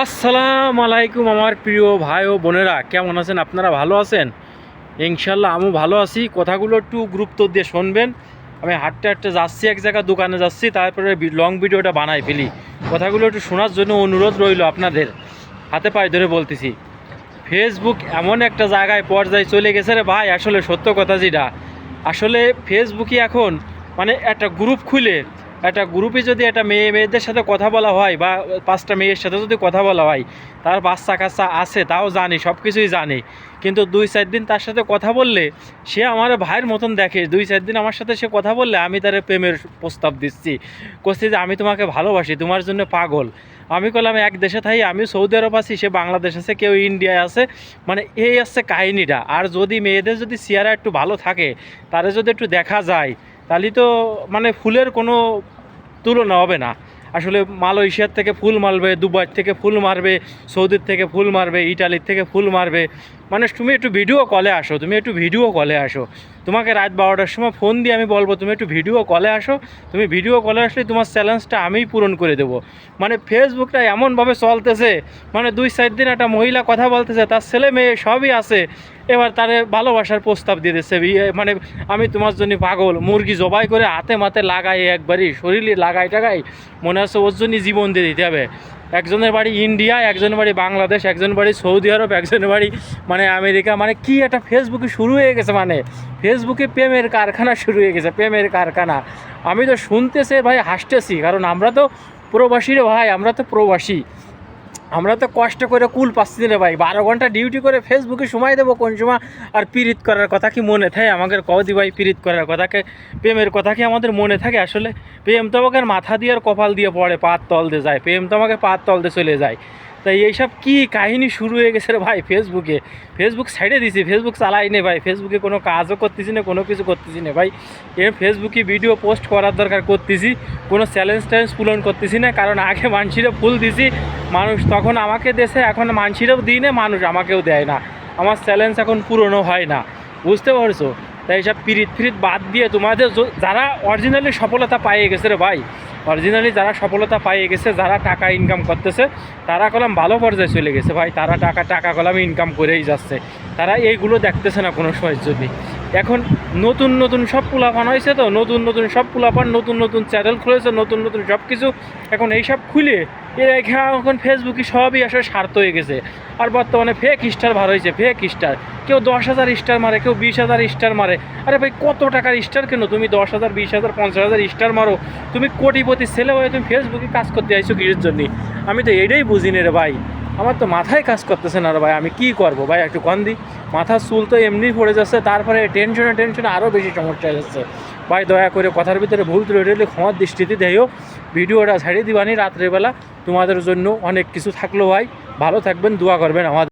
আসসালামু আলাইকুম আমার প্রিয় ভাই ও বোনেরা, কেমন আছেন? আপনারা ভালো আছেন? ইনশাল্লাহ আমিও ভালো আছি। কথাগুলো একটু গুরুত্ব দিয়ে শুনবেন। আমি হাঁটতে হাঁটতে যাচ্ছি, এক জায়গায় দোকানে যাচ্ছি, তারপরে লং ভিডিওটা বানাই ফেলি। কথাগুলো একটু শোনার জন্য অনুরোধ রইল আপনাদের। হাতে পায়ে ধরে বলতেছি। ফেসবুক এমন একটা জায়গায় পর্যায়ে চলে গেছে রে ভাই, আসলে সত্য কথা যেটা। আসলে ফেসবুকে এখন মানে একটা গ্রুপ খুলে একটা গ্রুপে যদি একটা মেয়ে, মেয়েদের সাথে কথা বলা হয় বা পাঁচটা মেয়ের সাথে যদি কথা বলা হয়, তার বাচ্চা কাচ্চা আছে, তাও জানি সব কিছুই জানি। কিন্তু দুই, চার দিন তার সাথে কথা বললে, সে আমার ভাইয়ের মতন দেখে। দুই, চার দিন আমার সাথে সে কথা বললে, আমি তার প্রেমের প্রস্তাব দিচ্ছি। করছি যে, আমি তোমাকে ভালোবাসি, তোমার জন্য পাগল। আমি করলাম এক দেশে থাই আমি সৌদি আরব আছি, সে বাংলাদেশ আছে, কেউ ইন্ডিয়ায় আছে। মানে এই আসছে কাহিনিটা। আর যদি মেয়েদের যদি চেহারা একটু ভালো থাকে, তারে যদি একটু দেখা যায় তাহলে তো মানে ফুলের কোনো তুলনা হবে না। আসলে মালয়েশিয়ার থেকে ফুল মারবে, দুবাই থেকে ফুল মারবে, সৌদির থেকে ফুল মারবে, ইটালির থেকে ফুল মারবে। মানে তুমি একটু ভিডিও কলে আসো, তুমি একটু ভিডিও কলে আসো। তোমাকে রাত বারোটার সময় ফোন দিয়ে আমি বলব, তুমি একটু ভিডিও কলে আসো। তুমি ভিডিও কলে আসলে তোমার চ্যালেঞ্জটা আমিই পূরণ করে দেবো। মানে ফেসবুকটা এমনভাবে চলতেছে মানে দুই চার দিন একটা মহিলা কথা বলতেছে, তার ছেলে মেয়ে সবই আছে। এবার তারে ভালোবাসার প্রস্তাব দিয়ে দিচ্ছে বিয়ে মানে আমি তোমার জন্য পাগল, মুরগি জবাই করে হাতে মাতে লাগাই, একবারই শরীরে লাগাই টাগাই মনে হচ্ছে ওর জন্যই জীবন দিয়ে দিতে হবে। একজনের বাড়ি ইন্ডিয়া, একজনের বাড়ি বাংলাদেশ একজন বাড়ি সৌদি আরব, একজনের বাড়ি মানে আমেরিকা। মানে কি একটা ফেসবুকে শুরু হয়ে গেছে মানে। ফেসবুকে প্রেমের কারখানা শুরু হয়ে গেছে, প্রেমের কারখানা। আমি তো শুনতেছে ভাই, হাসতেছি। কারণ আমরা তো প্রবাসী রে ভাই, আমরা তো প্রবাসী। আমরা তো কষ্ট করে কুল পাচ্ছি রে ভাই। বারো ঘণ্টা ডিউটি করে ফেসবুকে সময় দেবো কোন সময়? আর পিরিত করার কথা কি মনে থাকে? আমাকে কদি ভাই পিরিত করার কথাকে প্রেমের কথা কি আমাদের মনে থাকে আসলে? প্রেম তো আমাকে মাথা দিয়ে আর কপাল দিয়ে পড়ে পাত তল দিয়ে যায়। প্রেম তো আমাকে পাত তল দিয়ে চলে যায়। তাই এইসব কি কাহিনী শুরু হয়ে গেছে রে ভাই ফেসবুকে? ফেসবুক সাইডে দিছি, ফেসবুক চালাই নে ভাই, ফেসবুকে কোনো কাজও করতেছি না, কোনো কিছু করতেছি না ভাই। এ ফেসবুকে ভিডিও পোস্ট করার দরকার করতেছি, কোনো চ্যালেঞ্জ ট্যালেঞ্জ পূরণ করতেছি না, কারণ আগে মানসিরা ফুল দিছি, মানুষ তখন আমাকে দেশে এখন মানসিরাও দিই না, মানুষ আমাকেও দেয় না। আমার চ্যালেঞ্জ এখন পূরণও হয় না, বুঝতে পারছ? তাই এইসব পিরিত ফিরিত বাদ দিয়ে তোমাদের যারা অরিজিনালি সফলতা পাইয়ে গেছে রে ভাই অরিজিনালি যারা সফলতা পাইয়ে গেছে, যারা টাকা ইনকাম করতেছে, তারা কলাম ভালো পর্যায়ে চলে গেছে। ভাই, তারা টাকা টাকা কলাম ইনকাম করেই যাচ্ছে। তারা এইগুলো দেখতেছে না কোনো সময় যদি এখন নতুন নতুন সব পোলাপান হয়েছে তো, নতুন নতুন সব পোলাপান, নতুন নতুন চ্যানেল খুলেছে, নতুন নতুন সব কিছু এখন এইসব খুলে এর এখানে এখন ফেসবুকে সবই আসলে স্বার্থ হয়ে গেছে। আর বর্তমানে ফেক স্টার ভার হয়েছে ফেক স্টার কেউ দশ হাজার স্টার মারে, কেউ বিশ হাজার স্টার মারে। আরে ভাই, কত টাকার স্টার কেন? তুমি দশ হাজার, বিশ হাজার, পঞ্চাশ হাজার স্টার মারো। তুমি কোটিপতি ছেলে হয়ে তুমি ফেসবুকে কাজ করতে আইছো কিসের জন্য? আমি তো এটাই বুঝি না রে ভাই। আমার তো মাথায় কাজ করতেছে না ভাই, আমি কি করব? ভাই, একটু কন দিই মাথার চুল তো এমনি পড়ে যাচ্ছে, তারপরে টেনশনে টেনশনে আরও বেশি সমস্যা যাচ্ছে। ভাই, দয়া করে কথার ভিতরে ভুল তুলে রেলে ক্ষমার দৃষ্টিতে দেও ভিডিওটা ছাড়িয়ে দিবানি রাত্রেবেলা। তোমাদের জন্য অনেক কিছু থাকল ভাই। ভালো থাকবেন, দোয়া করবেন আমাদের।